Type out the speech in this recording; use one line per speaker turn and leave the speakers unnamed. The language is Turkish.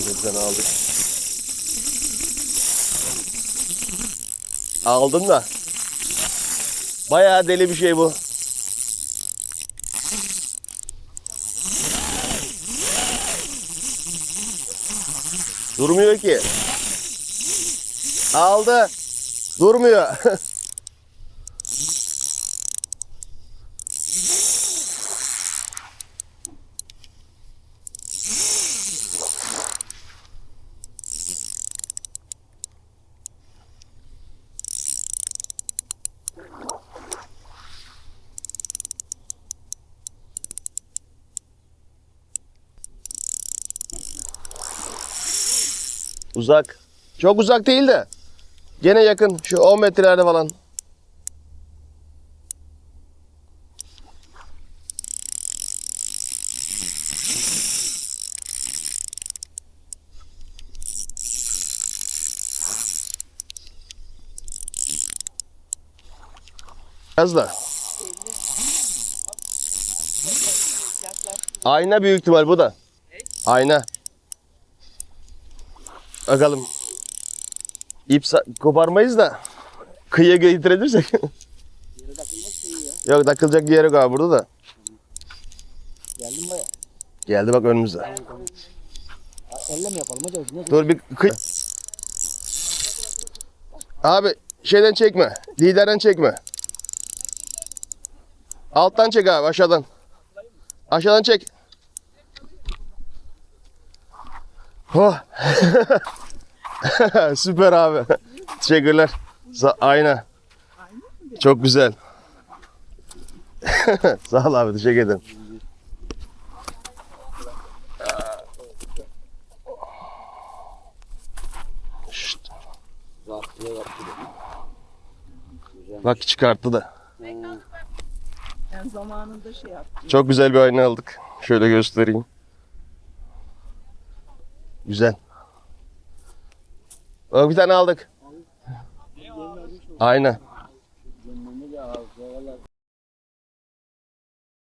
Tane aldık. Aldım da. Bayağı deli bir şey bu. Durmuyor ki. Aldı. Durmuyor. Uzak. Çok uzak değil de. Gene yakın. Şu 10 metrelerde falan. Az da. Ayna büyük ihtimal bu da. Ayna. Bakalım. İp koparmayız da kıyıya getirebilirsek.
Yere takılmaz ki ya.
Yok takılacak bir yeri yok abi burada da.
Geldin baya.
Geldi bak önümüzde.
Elle mi yapalım? Ne
Dur bir kıy... Abi şeyden çekme. Liderden çekme. Alttan çek abi aşağıdan. Aşağıdan çek. Oh. Süper abi. Teşekkürler. Sa- Ayna. Çok güzel. Sağ ol abi teşekkür ederim. Şşt.
Yaptı.
Bak çıkarttı da.
Yani zamanında şey yaptım.
Çok güzel bir ayna aldık. Şöyle göstereyim. Güzel. Bak bir tane aldık. Ayna.